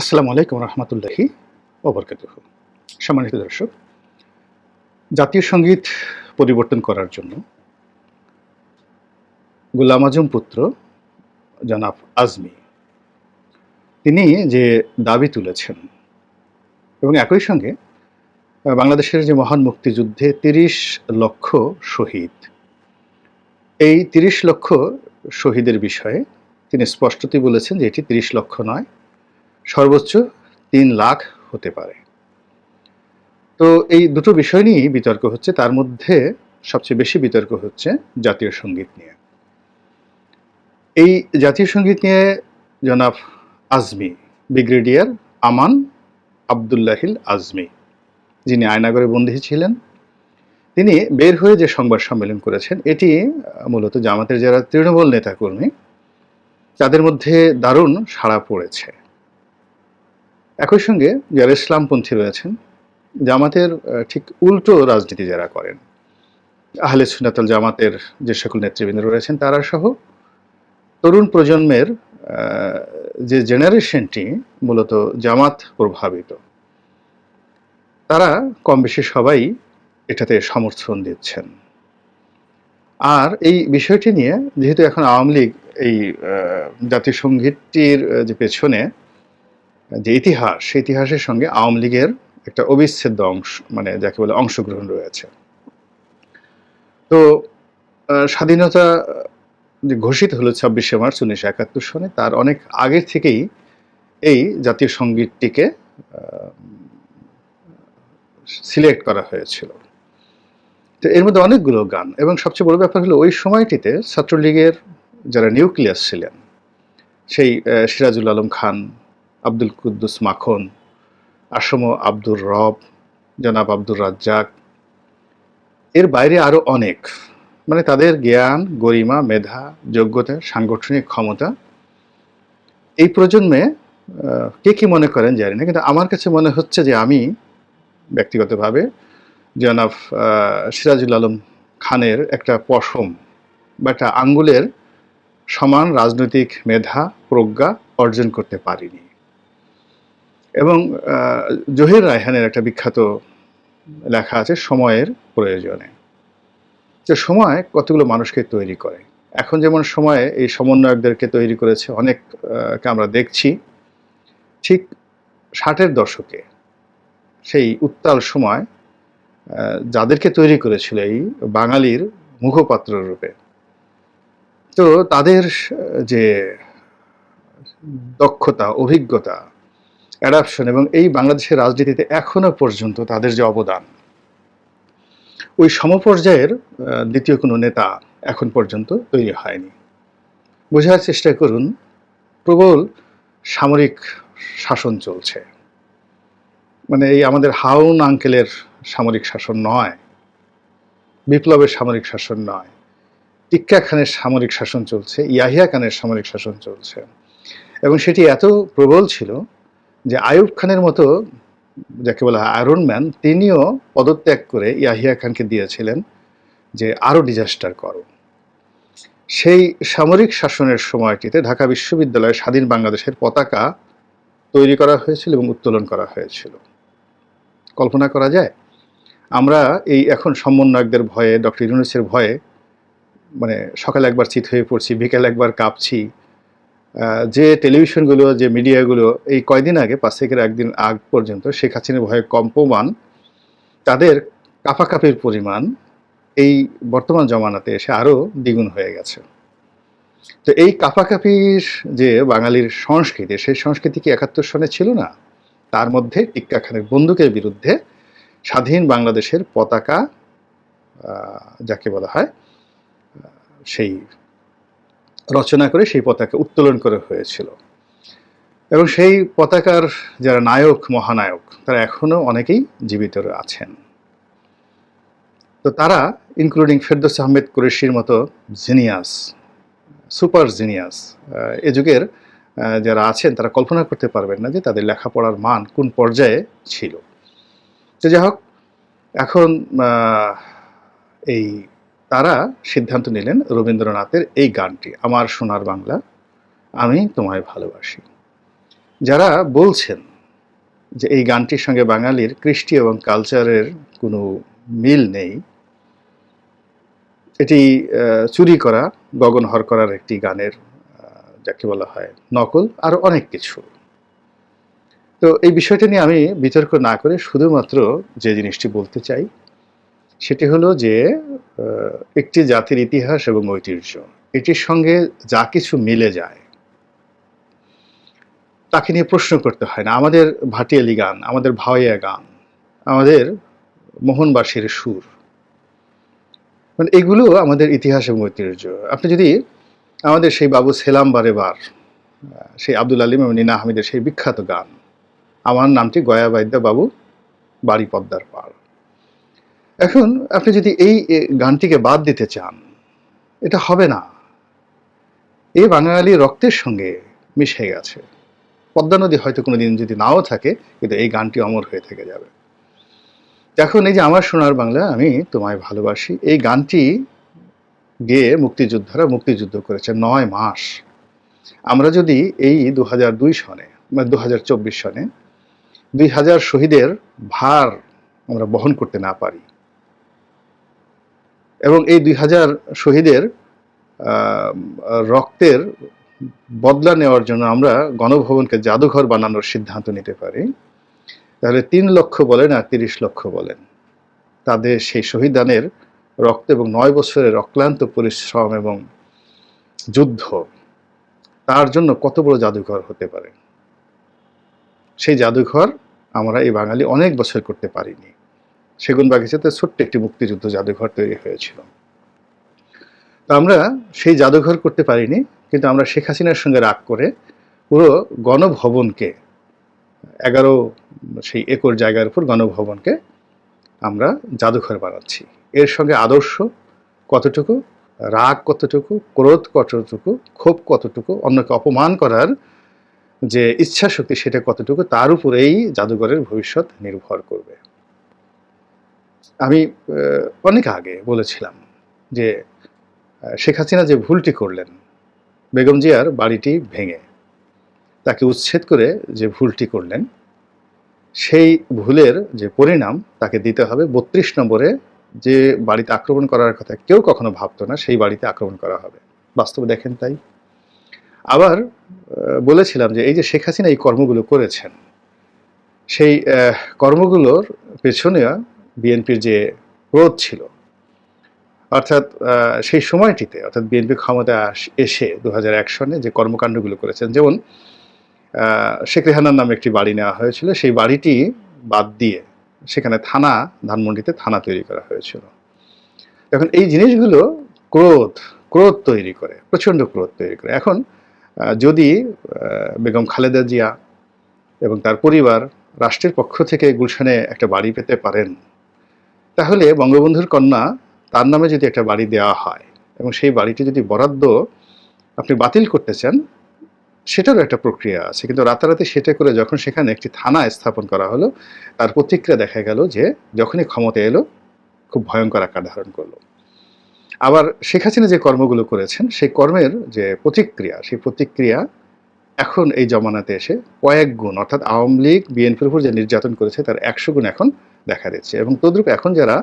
আসসালামু আলাইকুম রহমতুল্লাহি ওবরকাত সম্মানিত দর্শক, জাতীয় সংগীত পরিবর্তন করার জন্য গুলাম আজম পুত্র জনাব আজমি, তিনি যে দাবি তুলেছেন এবং একই সঙ্গে বাংলাদেশের যে মহান মুক্তিযুদ্ধে তিরিশ লক্ষ শহীদ, এই তিরিশ লক্ষ শহীদের বিষয়ে তিনি স্পষ্টতই বলেছেন যে এটি তিরিশ লক্ষ নয় সর্বোচ্চ তিন লাখ হতে পারে। তো এই দুটো বিষয় নিয়েই বিতর্ক হচ্ছে। তার মধ্যে সবচেয়ে বেশি বিতর্ক হচ্ছে জাতীয় সংগীত নিয়ে। এই জাতীয় সংগীত নিয়ে জনাব আজমি, ব্রিগেডিয়ার আমান আবদুল্লাহিল আজমি, যিনি আয়নাগরে বন্দী ছিলেন, তিনি বের হয়ে যে সংবাদ সম্মেলন করেছেন, এটি মূলত জামাতের যারা তৃণমূল নেতাকর্মী, তাদের মধ্যে দারুণ সাড়া পড়েছে। একই সঙ্গে যারা ইসলামপন্থী রয়েছেন, জামাতের ঠিক উল্টো রাজনীতি যারা করেন, আহলে সুনাতল জামাতের যে সকল নেতৃবৃন্দ রয়েছেন, তারা সহ তরুণ প্রজন্মের যে জেনারেশনটি মূলত জামাত প্রভাবিত, তারা কম বেশি সবাই এটাতে সমর্থন দিচ্ছেন। আর এই বিষয়টি নিয়ে, যেহেতু এখন আওয়ামী লীগ এই সঙ্গীতটির যে পেছনে যে ইতিহাস সেই ইতিহাসের সঙ্গে আওয়ামী লীগের একটা অবিচ্ছেদ্য অংশ মানে যাকে বলে অংশগ্রহণ রয়েছে। তো স্বাধীনতা যে ঘোষিত হলো ছাব্বিশে মার্চ উনিশশো একাত্তর সনে, তার অনেক আগের থেকেই এই জাতীয় সঙ্গীতটিকে সিলেক্ট করা হয়েছিল। তো এর মধ্যে অনেকগুলো গান, এবং সবচেয়ে বড় ব্যাপার হলো ওই সময়টিতে ছাত্রলীগের যারা নিউক্লিয়াস ছিলেন, সেই সিরাজুল আলম খান আব্দুল কুদ্দুস মাখন, আসম আব্দুর রব, জনাব আব্দুর রাজ্জাক। এর বাইরে আরও অনেক। মানে তাদের জ্ঞান, গরিমা, মেধা, যোগ্যতা, সাংগঠনিক ক্ষমতা এই প্রজন্মে কে কি মনে করেন জানি না, কিন্তু আমার কাছে মনে হচ্ছে যে আমি ব্যক্তিগতভাবে জনাব সিরাজুল আলম খানের একটা পশম বা একটা আঙ্গুলের সমান রাজনৈতিক মেধা, প্রজ্ঞা অর্জন করতে পারিনি। এবং জহির রায়হানের একটা বিখ্যাত লেখা আছে সময়ের প্রয়োজনে। যে সময় কতগুলো মানুষকে তৈরি করে। এখন যেমন সময়ে এই সমন্বয়কদেরকে তৈরি করেছে অনেক আহ, কে আমরা দেখছি ঠিক ষাটের দশকে সেই উত্তাল সময় যাদেরকে তৈরি করেছিল এই বাঙালির মুখপাত্র রূপে। তো তাদের যে দক্ষতা অভিজ্ঞতা অ্যাডাপশন এবং এই বাংলাদেশের রাজনীতিতে এখনও পর্যন্ত তাদের যে অবদান, ওই সমপর্যায়ের দ্বিতীয় কোনো নেতা এখন পর্যন্ত তৈরি হয়নি। বোঝার চেষ্টা করুন, প্রবল সামরিক শাসন চলছে। মানে এই আমাদের হাউন আঙ্কেলের সামরিক শাসন নয়, বিপ্লবের সামরিক শাসন নয় টিক্কা খানের সামরিক শাসন চলছে, ইয়াহিয়া খানের সামরিক শাসন চলছে। এবং সেটি এত প্রবল ছিল যে আয়ুব খানের মতো যাকে বলা হয় আয়রন ম্যান, তিনিও পদত্যাগ করে ইয়াহিয়া খানকে দিয়েছিলেন যে আরও ডিজাস্টার করো। সেই সামরিক শাসনের সময়টিতে ঢাকা বিশ্ববিদ্যালয়ে স্বাধীন বাংলাদেশের পতাকা তৈরি করা হয়েছিল এবং উত্তোলন করা হয়েছিল। কল্পনা করা যায়? আমরা এই এখন সমন্বয়কদের ভয়ে, ডক্টর ইউনুসের ভয়ে মানে সকালে একবার চিত হয়ে পড়ছি, বিকেল একবার কাঁপছি যে টেলিভিশনগুলো, যে মিডিয়াগুলো এই কয়দিন আগে, পাঁচ থেকে একদিন আগ পর্যন্ত শেখ হাসিনার ভয়ে কম্পমান তাদের কাপাকাপির পরিমাণ এই বর্তমান জমানাতে এসে আরও দ্বিগুণ হয়ে গেছে। তো এই কাপাকাপির যে বাঙালির সংস্কৃতি, সেই সংস্কৃতি কি একাত্তর সনে ছিল না? তার মধ্যে টিক্কা খানের বন্দুকের বিরুদ্ধে স্বাধীন বাংলাদেশের পতাকা যাকে বলা হয় সেই রচনা করে সেই পতাকা উত্তোলন করে হয়েছিল। এবং সেই পতাকার যারা নায়ক, মহানায়ক, তারা এখনও অনেকেই জীবিত আছেন। তো তারা ইনক্লুডিং ফেরদৌস আহমেদ কুরেশির মতো জিনিয়াস সুপার জিনিয়াস এ যুগের যারা আছেন, তারা কল্পনা করতে পারবেন না যে তাদের লেখাপড়ার মান কোন পর্যায়ে ছিল। তো যাই হোক, এখন এই তারা সিদ্ধান্ত নিলেন রবীন্দ্রনাথের এই গানটি, আমার সোনার বাংলা, আমি তোমায় ভালোবাসি। যারা বলছেন যে এই গানটির সঙ্গে বাঙালির কৃষ্টি এবং কালচারের কোনো মিল নেই, এটি চুরি করা গগনহর করার একটি গানের যাকে বলা হয় নকল, আর অনেক কিছু। তো এই বিষয়টা নিয়ে আমি বিতর্ক না করে শুধুমাত্র যে জিনিসটি বলতে চাই সেটি হলো যে একটি জাতির ইতিহাস এবং ঐতিহ্য। এটির সঙ্গে যা কিছু মিলে যায়, তাকে নিয়ে প্রশ্ন করতে হয় না। আমাদের ভাটিয়ালি গান, আমাদের ভাওয়াইয়া গান, আমাদের মোহনবাসীর সুর মানে এগুলো আমাদের ইতিহাস এবং ঐতিহ্য। আপনি যদি আমাদের সেই বাবু সেলাম বারে বার সেই আব্দুল আলিম এবং নিনা হামিদের সেই বিখ্যাত গান, আমার নামটি গয়া বাইদ্যা বাবু, বাড়ি পদ্মার পাড়। এখন আপনি যদি এই এ, গানটিকে বাদ দিতে চান এটা হবে না। এই বাঙালি রক্তের সঙ্গে মিশে গেছে। পদ্মা নদী হয়তো কোনো দিন যদি নাও থাকে কিন্তু এই গানটি অমর হয়ে থেকে যাবে। এখন এই যে আমার সোনার বাংলা আমি তোমায় ভালোবাসি। এই গানটি গেয়ে মুক্তিযোদ্ধারা মুক্তিযুদ্ধ করেছে নয় মাস। আমরা যদি এই দু হাজার দুই সনে মানে দু হাজার চব্বিশ সনে দুই হাজার শহীদের ভার আমরা বহন করতে না পারি এবং এই দুই হাজার শহীদের রক্তের বদলা নেওয়ার জন্য আমরা গণভবনকে জাদুঘর বানানোর সিদ্ধান্ত নিতে পারি। তাহলে তিন লক্ষ বলেন আর তিরিশ লক্ষ বলেন। তাদের সেই শহীদানের রক্ত এবং নয় বছরের অক্লান্ত পরিশ্রম এবং যুদ্ধ, তার জন্য কত বড় জাদুঘর হতে পারে? সেই জাদুঘর আমরা এই বাঙালি অনেক বছর করতে পারিনি। সেগুন বাগিচাতে ছোট্ট একটি মুক্তিযুদ্ধ জাদুঘর তৈরি হয়েছিল। তো আমরা সেই জাদুঘর করতে পারিনি, কিন্তু আমরা শেখ হাসিনার সঙ্গে রাগ করে পুরো গণভবনকে, এগারো সেই একর জায়গার উপর গণভবনকে আমরা জাদুঘর বানাচ্ছি। এর সঙ্গে আদর্শ কতটুকু, রাগ কতটুকু, ক্রোধ কতটুকু, ক্ষোভ কতটুকু, অন্যকে অপমান করার যে ইচ্ছা শক্তি সেটা কতটুকু, তার উপরেই জাদুঘরের ভবিষ্যৎ নির্ভর করবে। আমি অনেক আগে বলেছিলাম যে শেখ হাসিনা যে ভুলটি করলেন, বেগম জিয়ার বাড়িটি ভেঙে, তাকে উচ্ছেদ করে যে ভুলটি করলেন, সেই ভুলের যে পরিণাম তাকে দিতে হবে বত্রিশ নম্বরে যে বাড়িতে আক্রমণ করার কথা কেউ কখনো ভাবতো না, সেই বাড়িতে আক্রমণ করা হবে। বাস্তবে দেখেন তাই। আবার বলেছিলাম যে এই যে শেখ হাসিনা এই কর্মগুলো করেছেন, সেই কর্মগুলোর পেছনে বিএনপির যে ক্রোধ ছিল, অর্থাৎ সেই সময়টিতে, অর্থাৎ বিএনপি ক্ষমতায় এসে দু সনে যে কর্মকাণ্ডগুলো করেছেন, যেমন শেখ রেহানার নামে একটি বাড়ি নেওয়া হয়েছিল, সেই বাড়িটি বাদ দিয়ে সেখানে থানা, ধানমন্ডিতে থানা তৈরি করা হয়েছিল। এখন এই জিনিসগুলো ক্রোধ ক্রোধ তৈরি করে, প্রচণ্ড ক্রোধ তৈরি করে। এখন যদি বেগম খালেদা জিয়া এবং তার পরিবার রাষ্ট্রের পক্ষ থেকে গুলশানে একটা বাড়ি পেতে পারেন তাহলে বঙ্গবন্ধুর কন্যা তার নামে যদি একটা বাড়ি দেওয়া হয় এবং সেই বাড়িটি যদি বরাদ্দ আপনি বাতিল করতে চান, সেটারও একটা প্রক্রিয়া আছে। কিন্তু রাতারাতি সেটা করে যখন সেখানে একটি থানা স্থাপন করা হলো, তার প্রতিক্রিয়া দেখা গেল যে যখনই ক্ষমতা এলো, খুব ভয়ঙ্কর আকার ধারণ করল। আবার শেখ হাসিনা যে কর্মগুলো করেছেন, সেই কর্মের যে প্রতিক্রিয়া, সেই প্রতিক্রিয়া এখন এই জমানাতে এসে কয়েক গুণ, অর্থাৎ আওয়ামী লীগ, বিএনপির উপর যে নির্যাতন করেছে, তার একশো গুণ এখন দেখা দিচ্ছে। এবং তদ্রুপ এখন যারা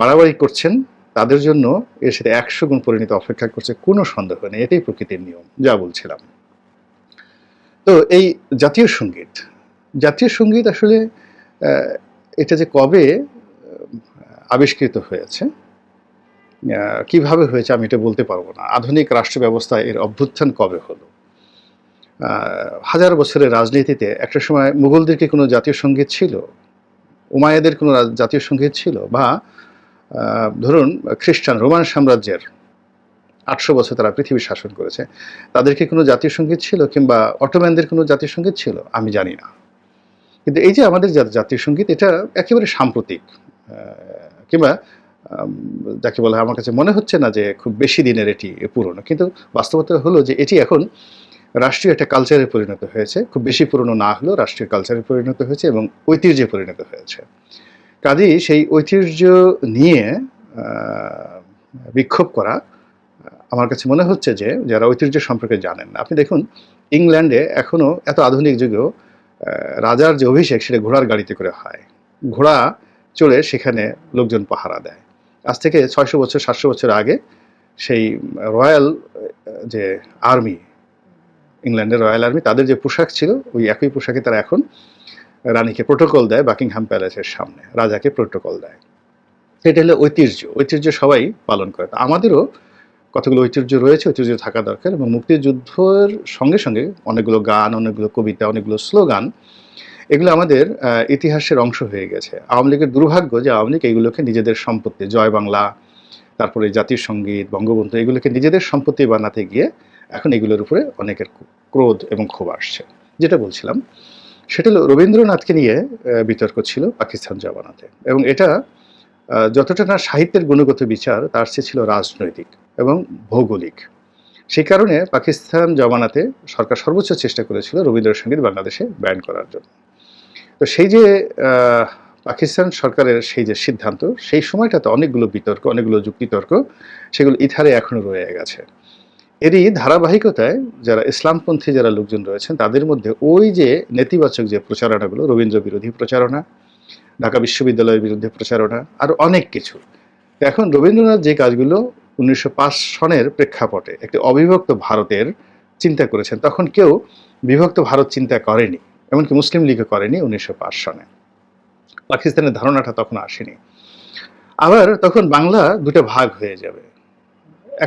বাড়াবাড়ি করছেন, তাদের জন্য এর সাথে একশো গুণ পরিণত অপেক্ষা করছে কোনো সন্দেহ নেই। এটাই প্রকৃতির নিয়ম, যা বলছিলাম। তো এই জাতীয় সংগীত জাতীয় সংগীত আসলে এটা যে কবে আবিষ্কৃত হয়েছে কীভাবে হয়েছে আমি এটা বলতে পারব না। আধুনিক রাষ্ট্র ব্যবস্থায় এর অভ্যুত্থান কবে হলো? হাজার বছরের রাজনীতিতে একটা সময় মুঘলদের কি কোনো জাতীয় সংগীত ছিল? উমায়াদের কোনো জাতীয় সংগীত ছিল বা ধরুন, খ্রিস্টান, রোমান সাম্রাজ্যের আটশো বছর তারা পৃথিবী শাসন করেছে, তাদের কি কোনো জাতীয় সংগীত ছিল কিংবা অটোম্যানদের কোনো জাতীয় সংগীত ছিল? আমি জানি না। কিন্তু এই যে আমাদের জাতীয় সংগীত, এটা একেবারে সাম্প্রতিক কিংবা যাকে বলা হয়, আমার কাছে মনে হচ্ছে না যে খুব বেশি দিনের এটি পুরনো। কিন্তু বাস্তবতা হলো যে এটি এখন রাষ্ট্রীয় একটা কালচারে পরিণত হয়েছে। খুব বেশি পুরনো না হলেও রাষ্ট্রীয় কালচারে পরিণত হয়েছে এবং ঐতিহ্যে পরিণত হয়েছে। কাজেই সেই ঐতিহ্য নিয়ে বিক্ষোভ করা আমার কাছে মনে হচ্ছে যে যারা ঐতিহ্য সম্পর্কে জানেন না। আপনি দেখুন, ইংল্যান্ডে এখনও এত আধুনিক যুগেও রাজার যে অভিষেক সেটা ঘোড়ার গাড়িতে করে হয়। ঘোড়া চড়ে সেখানে লোকজন পাহারা দেয়। আজ থেকে ছয়শো বছর, সাতশো বছর আগে সেই রয়্যাল যে আর্মি ইংল্যান্ডের রয়্যাল আর্মি, তাদের যে পোশাক ছিল, ওই একই পোশাকে তারা এখন রানীকে প্রোটোকল দেয় বাকিংহাম প্যালেসের সামনে, রাজাকে প্রোটোকল দেয়। এটা হলো ঐতিহ্য ঐতিহ্য সবাই পালন করে। আমাদেরও কতগুলো ঐতিহ্য রয়েছে, ঐতিহ্য থাকা দরকার এবং মুক্তিযুদ্ধের সঙ্গে সঙ্গে অনেকগুলো গান, অনেকগুলো কবিতা, অনেকগুলো স্লোগান, এগুলো আমাদের ইতিহাসের অংশ হয়ে গেছে। আওয়ামী লীগের দুর্ভাগ্য যে আওয়ামী লীগ এগুলোকে নিজেদের সম্পত্তি, জয় বাংলা, তারপরে জাতীয় সংগীত বঙ্গবন্ধু, এগুলোকে নিজেদের সম্পত্তি বানাতে গিয়ে এখন এগুলোর উপরে অনেকের ক্রোধ এবং ক্ষোভ আসছে। যেটা বলছিলাম, সেটা হলো রবীন্দ্রনাথকে নিয়ে বিতর্ক ছিল পাকিস্তান জমানাতে। এবং এটা যতটা না সাহিত্যের গুণগত বিচার, তার চেয়ে ছিল রাজনৈতিক এবং ভৌগোলিক। সেই কারণে পাকিস্তান জমানাতে সরকার সর্বোচ্চ চেষ্টা করেছিল রবীন্দ্রসঙ্গীত বাংলাদেশে ব্যান করার জন্য। তো সেই যে পাকিস্তান সরকারের সেই যে সিদ্ধান্ত, সেই সময়টাতে অনেকগুলো বিতর্ক, অনেকগুলো যুক্তিতর্ক, সেগুলো ইথারে এখনও রয়ে গেছে। এরই ধারাবাহিকতায় যারা ইসলামপন্থী যারা লোকজন রয়েছেন, তাদের মধ্যে ওই যে নেতিবাচক যে প্রচারণাগুলো, রবীন্দ্র বিরোধী প্রচারণা, ঢাকা বিশ্ববিদ্যালয়ের বিরুদ্ধে প্রচারণা, আর অনেক কিছু। এখন রবীন্দ্রনাথ যে কাজগুলো উনিশশো পাঁচ সনের প্রেক্ষাপটে একটি অবিভক্ত ভারতের চিন্তা করেছেন, তখন কেউ বিভক্ত ভারত চিন্তা করেনি, এমনকি মুসলিম লীগও করেনি উনিশশো পাঁচ সনে। পাকিস্তানের ধারণাটা তখন আসেনি। আবার তখন বাংলা দুটো ভাগ হয়ে যাবে।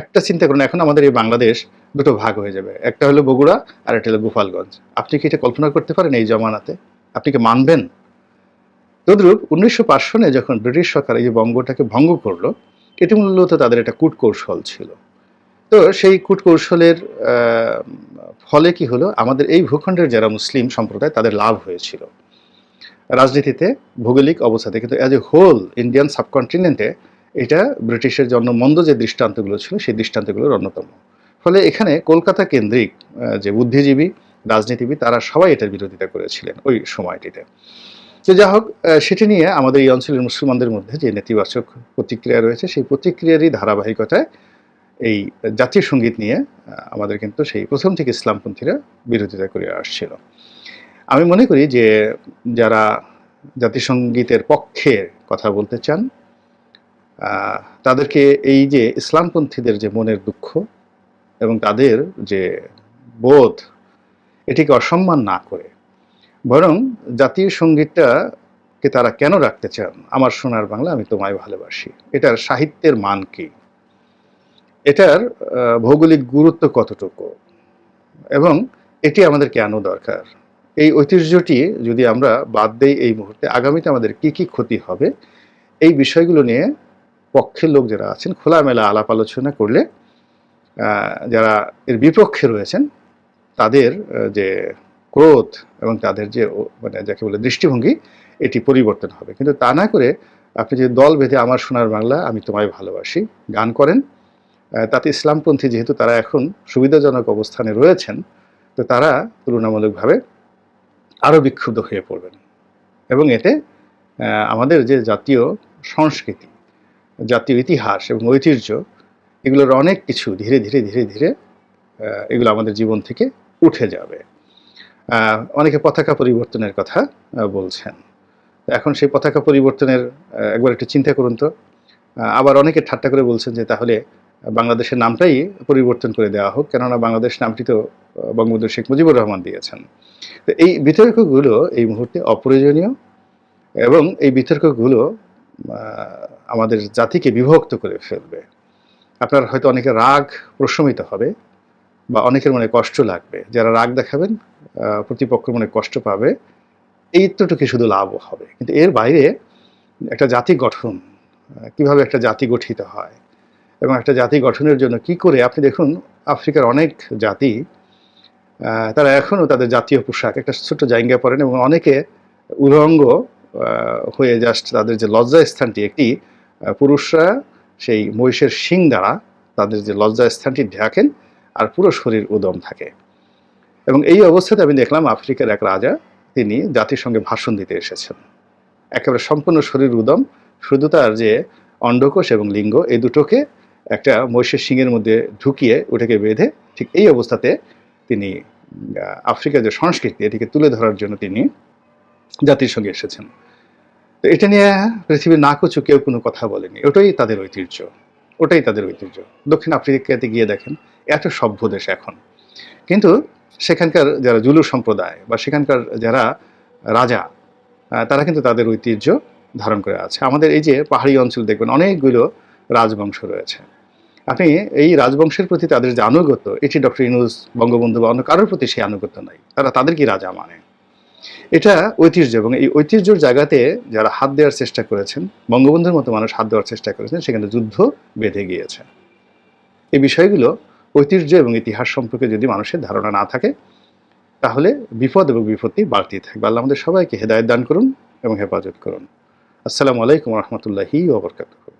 একটা চিন্তা করুন, এখন আমাদের এই বাংলাদেশ দুটো ভাগ হয়ে যাবে। একটা হলো বগুড়া আর একটা হলো গোপালগঞ্জ। আপনি কি এটা কল্পনা করতে পারেন এই জমানাতে? আপনি কি মানবেন? তদ্রূপ উনিশশো সনে যখন ব্রিটিশ সরকার এই বঙ্গটাকে ভঙ্গ করল, এটি মূলত তাদের একটা কূটকৌশল ছিল। তো সেই কূটকৌশলের ফলে কি হলো? আমাদের এই ভূখণ্ডের যারা মুসলিম সম্প্রদায়, তাদের লাভ হয়েছিল। রাজনীতিতে ভৌগোলিক অবস্থাতে কিন্তু অ্যাজ এ হোল ইন্ডিয়ান সাবকন্টিনেন্টে এটা ব্রিটিশের জন্য মন্দ যে দৃষ্টান্তগুলো ছিল, সেই দৃষ্টান্তগুলোর অন্যতম। ফলে এখানে কলকাতা কেন্দ্রিক যে বুদ্ধিজীবী, রাজনীতিবিদ, তারা সবাই এটার বিরোধিতা করেছিলেন ওই সময়টিতে। তো যা হোক সেটি নিয়ে আমাদের এই অঞ্চলের মুসলমানদের মধ্যে যে নেতিবাচক প্রতিক্রিয়া রয়েছে, সেই প্রতিক্রিয়ারই ধারাবাহিকতায় এই জাতীয় সংগীত নিয়ে আমাদের কিন্তু সেই প্রথম থেকে ইসলামপন্থীরা বিরোধিতা করে আসছিল। আমি মনে করি যে যারা জাতিসংগীতের পক্ষে কথা বলতে চান তাদেরকে এই যে ইসলামপন্থীদের যে মনের দুঃখ এবং তাদের যে বোধ, এটিকে অসম্মান না করে, বরং জাতীয় সঙ্গীতটাকে তারা কেন রাখতে চান? আমার সোনার বাংলা, আমি তোমায় ভালোবাসি। এটার সাহিত্যের মান কি? এটার ভৌগোলিক গুরুত্ব কতটুকু? এবং এটি আমাদের কেন দরকার? এই ঐতিহ্যটি যদি আমরা বাদ দেই এই মুহূর্তে, আগামীতে আমাদের কি কি ক্ষতি হবে? এই বিষয়গুলো নিয়ে পক্ষের লোক যারা আছেন, খোলামেলা আলাপ আলোচনা করলে যারা এর বিপক্ষে রয়েছেন, তাদের যে ক্রোধ এবং তাদের যে মানে যাকে বলে দৃষ্টিভঙ্গি, এটি পরিবর্তন হবে। কিন্তু তা না করে আপনি যে দল বেঁধে আমার সোনার বাংলা, আমি তোমায় ভালোবাসি, গান করেন তাতে ইসলামপন্থী যেহেতু তারা এখন সুবিধাজনক অবস্থানে রয়েছেন, তো তারা তুলনামূলকভাবে আরও বিক্ষুব্ধ হয়ে পড়বেন। এবং এতে আমাদের যে জাতীয় সংস্কৃতি জাতীয় ইতিহাস এবং ঐতিহ্য, এগুলোর অনেক কিছু ধীরে ধীরে ধীরে ধীরে এগুলো আমাদের জীবন থেকে উঠে যাবে। অনেকে পতাকা পরিবর্তনের কথা বলছেন। এখন সেই পতাকা পরিবর্তনের একবার একটু চিন্তা করুন তো। আবার অনেকে ঠাট্টা করে বলছেন যে তাহলে বাংলাদেশের নামটাই পরিবর্তন করে দেওয়া হোক, কেননা বাংলাদেশ নামটি তো বঙ্গবন্ধু শেখ মুজিবুর রহমান দিয়েছেন। তো এই বিতর্কগুলো এই মুহূর্তে অপ্রয়োজনীয় এবং এই বিতর্কগুলো আমাদের জাতিকে বিভক্ত করে ফেলবে। আপনার হয়তো অনেকে রাগ প্রশমিত হবে বা অনেকের মনে কষ্ট লাগবে। যারা রাগ দেখাবেন আহ, প্রতিপক্ষ মনে কষ্ট পাবে। এই এইটুকু শুধু লাভ হবে। কিন্তু এর বাইরে একটা জাতি গঠন কীভাবে একটা জাতি গঠিত হয় এবং একটা জাতি গঠনের জন্য কি করে আপনি দেখুন আফ্রিকার অনেক জাতি তারা এখনও তাদের জাতীয় পোশাক একটা ছোট্ট জায়গা পরেন এবং অনেকে উলঙ্গ হয়ে জাস্ট তাদের যে লজ্জা স্থানটি একটি পুরুষরা সেই মহিষের শিং দ্বারা তাদের যে লজ্জা স্থানটি ঢাকেন আর পুরো শরীর উদম থাকে। এবং এই অবস্থাতে আমি দেখলাম আফ্রিকার এক রাজা, তিনি জাতির সঙ্গে ভাষণ দিতে এসেছেন। একেবারে সম্পূর্ণ শরীর উদম, শুধু তার যে অন্ডকোষ এবং লিঙ্গ, এই দুটোকে একটা মহিষের শিঙের মধ্যে ঢুকিয়ে ওটাকে বেঁধে ঠিক এই অবস্থাতে তিনি আফ্রিকার যে সংস্কৃতি, এটিকে তুলে ধরার জন্য তিনি জাতির সঙ্গে এসেছেন। তো এটা নিয়ে পৃথিবীর না কুচু কেউ কোনো কথা বলেনি। ওটাই তাদের ঐতিহ্য। ওটাই তাদের ঐতিহ্য। দক্ষিণ আফ্রিকাতে গিয়ে দেখেন, এত সভ্য দেশ এখন। কিন্তু সেখানকার যারা জুলু সম্প্রদায় বা সেখানকার যারা রাজা তারা কিন্তু তাদের ঐতিহ্য ধারণ করে আছে। আমাদের এই যে পাহাড়ি অঞ্চল দেখবেন, অনেকগুলো রাজবংশ রয়েছে। আপনি এই রাজবংশের প্রতি তাদের যে আনুগত্য, এটি ডক্টর ইনুস বঙ্গবন্ধু বা অন্য কারোর প্রতি সেই আনুগত্য নাই। তারা তাদের কি রাজা মানে? এটা ঐতিহ্য এবং এই ঐতিহ্যর জায়গাতে যারা হাত দেওয়ার চেষ্টা করেছেন, বঙ্গবন্ধুর মতো মানুষ হাত দেওয়ার চেষ্টা করেছেন সেখানে যুদ্ধ বেঁধে গিয়েছে। এই বিষয়গুলো ঐতিহ্য এবং ইতিহাস সম্পর্কে যদি মানুষের ধারণা না থাকে, তাহলে বিপদ এবং বিপত্তি বাড়তেই থাকবে। আল্লাহ আমাদের সবাইকে হেদায়ত দান করুন এবং হেফাজত করুন। আসসালামু আলাইকুম রহমতুল্লাহি ওবরকাতুহ